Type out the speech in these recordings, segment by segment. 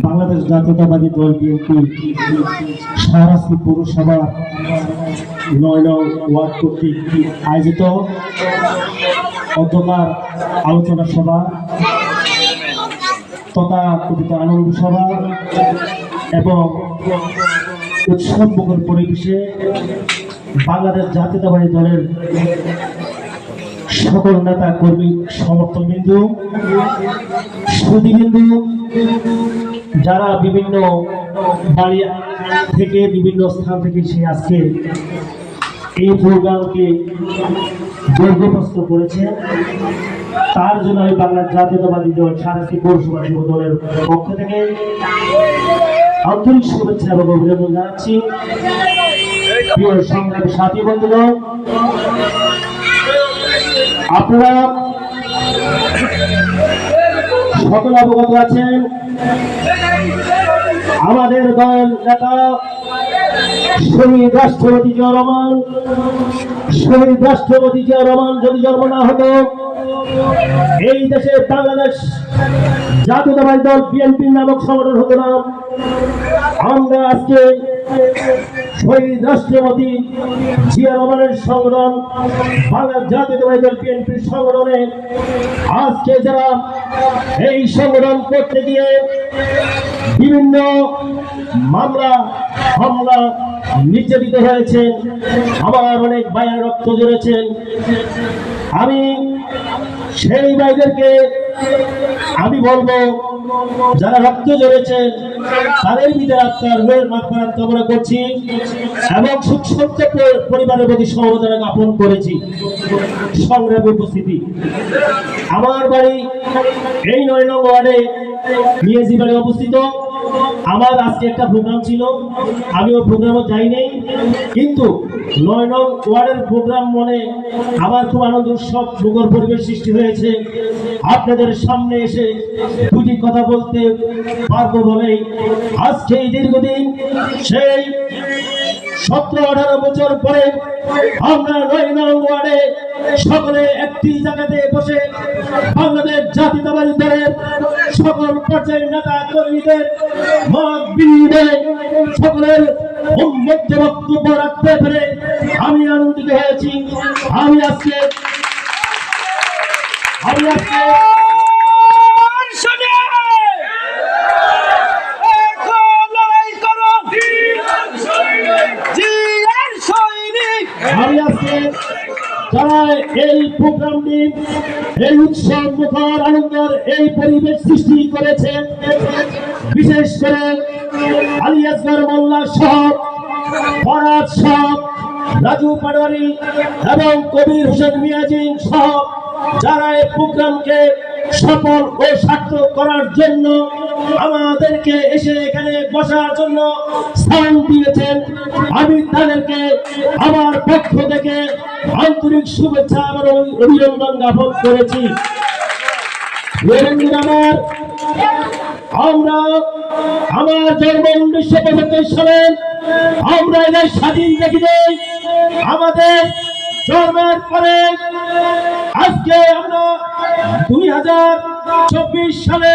বাংলাদেশ জাতীয়তাবাদী দল বিএনপি শাহরাস্তি পৌরসভা নয় নং ওয়ার্ড কর্তৃক আয়োজিত অধ্যকার আলোচনা সভা তথা কথিত আনন্দ সভা এবং উৎসবমুখর পরিবেশে বাংলাদেশ জাতীয়তাবাদী দলের সকল নেতা, কর্মী সমর্থন বিন্দু সুদীবিন্দু যারা বিভিন্ন থেকে, বিভিন্ন স্থান থেকে সে আজকে এই প্রোগ্রামকে দৈর্ঘ্যপ্রস্ত করেছে। তার জন্য আমি বাংলার জাতীয়তাবাদী দল সারাশি পৌরসভা যুব দলের পক্ষ থেকে আন্তরিক শুভেচ্ছা এবং অভিনন্দন জানাচ্ছি। প্রিয় সংগ্রামী সাথী বন্ধুগণ, আপনারা সকল অবগত আছেন আমাদের দল নেতা শহীদ রাষ্ট্রপতি জিয়া রহমান, শহীদ রাষ্ট্রপতি জিয়া রহমান যদি জন্ম না হতো, এই দেশে বাংলাদেশ জাতীয়তাবাদী দল বিএনপি নামক সংগঠন হতো না। আমরা আজকে শহীদ রাষ্ট্রপতি সংগঠন সংগঠনে আজকে যারা এই সংগঠন করতে বিভিন্ন মামলা, হামলা নির্যাতিত হয়েছে আমার অনেক বাইরে রক্ত জড়েছেন আমি সেই ভাইদেরকে আমি বলব যারা রক্ত জড়েছেন তাদের ভিতরে আত্মার রোহের মাত্রার কামনা করছি এবং সুখ সত্য পরিবারের প্রতি সমবেদনা জ্ঞাপন করেছি। সংগ্রামের উপস্থিতি। আমার বাড়ি এই নয় নং ওয়ার্ডে নিয়েছি বাড়ি অবস্থিত। আমার আজকে একটা প্রোগ্রাম ছিল। আমি আমিও প্রোগ্রামে যাইনি। কিন্তু নয় নং ওয়ার্ডের প্রোগ্রাম মনে আমার খুব আনন্দ, উৎসব মুখর পরিবেশ সৃষ্টি হয়েছে। আপনাদের সামনে এসে দুটি কথা বলতে পারব বলেই আজকে এই দীর্ঘদিন সেই সতেরো আঠারো বছর পরে আমরা নয় ওয়ার্ডে। সকলে একটি জায়গাতে বসে বাংলাদেশ জাতীয়তাবাদী দলের সকল পর্যায়ের নেতা কর্মীদের মত বিনিময়ে সকলের উন্মুক্ত বক্তব্য রাখতে পেরে আমি আনন্দিত হয়েছি। আমি আজকে আমি আজকে এই উৎসব মুখর আনন্দের এই পরিবেশ সৃষ্টি করেছেন বিশেষ করে আলী আসগর মোল্লা সহ ফরাজ সহ, রাজু পাটোয়ারি এবং কবির হোসেন মিয়াজিন সহ, যারা এই প্রোগ্রামকে সফল ও সার্থক করার জন্য আমাদেরকে এসে এখানে বসার জন্য স্থান দিয়েছেন আমি তাদেরকে আমার পক্ষ থেকে আন্তরিক শুভেচ্ছা এবং অভিনন্দন জ্ঞাপন করেছি। আমার আমরা আমার জন্ম উনিশশো পঁচাত্তর সালে আমরা এদের স্বাধীন দেখি আমাদের জন্মের পরে আজকে আমরা দুই হাজার চব্বিশ সালে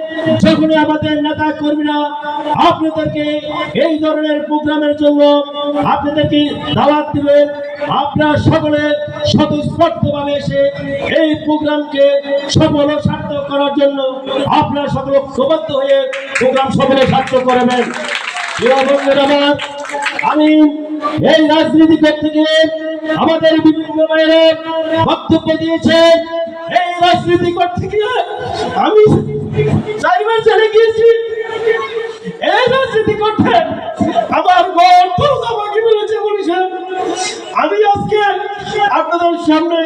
যখনই আমাদের নেতা কর্মীরা আপনাদেরকে এই ধরনের প্রোগ্রামের জন্য আপনাদেরকে দাওয়াত দিবেন আপনারা সকলে স্বতঃস্ফূর্তভাবে এসে এই প্রোগ্রামকে সফল ও সার্থক করার জন্য আপনারা সকল ঐক্যবদ্ধ হয়ে প্রোগ্রাম সফলে সার্থক করবেন। আমার, আমি এই রাজনীতি গিয়ে আমাদের বিভিন্ন বাইরে বক্তব্য দিয়েছে এই রাজনীতি গিয়ে আমি চারবার চলে গিয়েছি। রাজনীতি করতে আমার আমাকে বলেছে বলেছেন আমি আপনাদের সামনে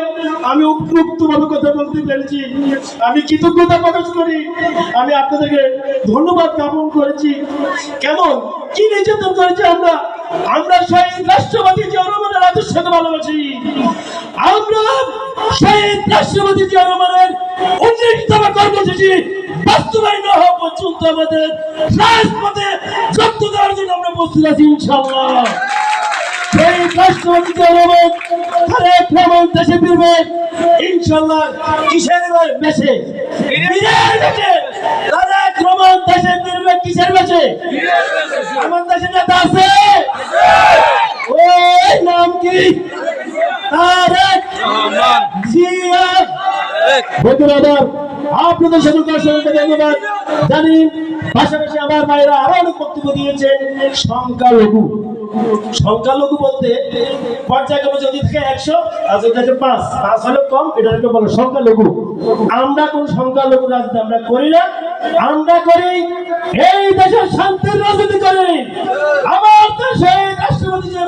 আমি উপযুক্তভাবে কথা বলতে পেরেছি। আমি কৃতজ্ঞতা প্রকাশ করি। আমি আপনাদেরকে ধন্যবাদ জ্ঞাপন করেছি। কেমন? কি নির্যাতন করেছি আমরা? আমরা শহীদ রাষ্ট্রপতি রহমানের আদর্শকে ভালোবাসি। আমরা শহীদ রাষ্ট্রপতি রহমানের উন্নততম কর্মসূচি বাস্তবায়ন না হওয়া পর্যন্ত আমাদের রাজপথে যুক্ত দেওয়ার জন্য আমরা প্রস্তুত আছি ইনশাআল্লাহ। সেই রাষ্ট্রপতি রহমান তারেক দেশে ফিরবে? ইনশাআল্লাহ কিসের বেশে? বীরের বেশে? তারেক রহমান দেশে ফিরবে কিসের বেশে? আমার দেশে নেতা আছে। ওই নাম কি? তারেক। জিয়া। বন্ধুরা আমার আপনাদের সকলকে অসংখ্য ধন্যবাদ। জানি পাশাপাশি আমার ভাইরা আরও অনেক বক্তব্য দিয়েছেন সংখ্যালঘু। সংখ্যালঘু বলতে পর্যায়ক্রমে যদি থাকে একশো থাকে পাঁচ পাঁচ হলে কম সংখ্যালঘু। আমরা কোন সংখ্যালঘু রাজনীতি আমরা করি না। আমরা করি এই দেশের শান্তির রাজনীতি করি। আমার দেশে রাষ্ট্রপতি যে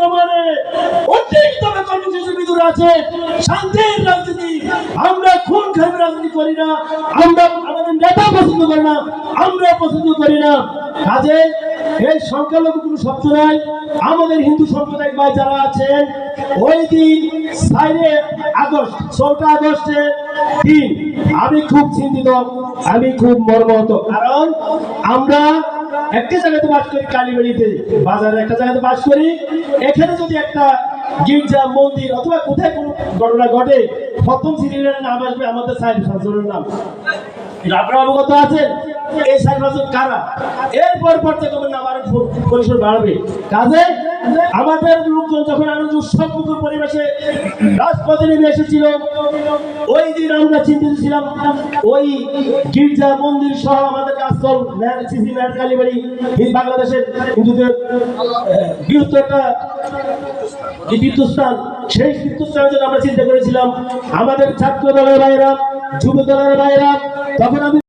আছে, শান্তির রাজনীতি আমরা রাজনীতি করি না, আমরা আমাদের নেতা পছন্দ করি না আমরা পছন্দ করি না। কাজে এই সংখ্যালঘু কোনো শব্দ নাই, আমাদের হিন্দু সম্প্রদায় ভাই যারা আছেন, ওই দিন সাইডে আগস্ট, চৌঠা আগস্টের দিন আমি খুব চিন্তিত, আমি খুব মর্মাহত, কারণ আমরা একটা জায়গাতে বাস করি কালীবাড়িতে বাজারে একটা জায়গাতে বাস করি। এখানে যদি একটা গির্জা, মন্দির, অথবা কোথায় কোনো ঘটনা ঘটে, প্রথম সিরিয়ালের নাম আসবে আমাদের সাহেব শাসনের নাম। আপনার অবগত আছেন, এই সাহেব শাসন কারা? এরপর পর্যায়ক্রমে নাম আরও পরিসর বাড়বে। কাজে আমাদের লোকজন যখন আরও উৎসবমুখ পরিবেশে রাজপথে নেমে এসেছিল, ওই দিন আমরা চিন্তিত ছিলাম, ওই গির্জা, মন্দির সহ আমাদের কাজকল সিসি ম্যাট কালীবাড়ি বাংলাদেশের হিন্দুদের বৃহত্তর একটা তীর্থস্থান, সেই তীর্থস্থানের জন্য আমরা চিন্তা করেছিলাম, আমাদের ছাত্র দলের ভাইরা যুব দলের ভাইরা তখন আমি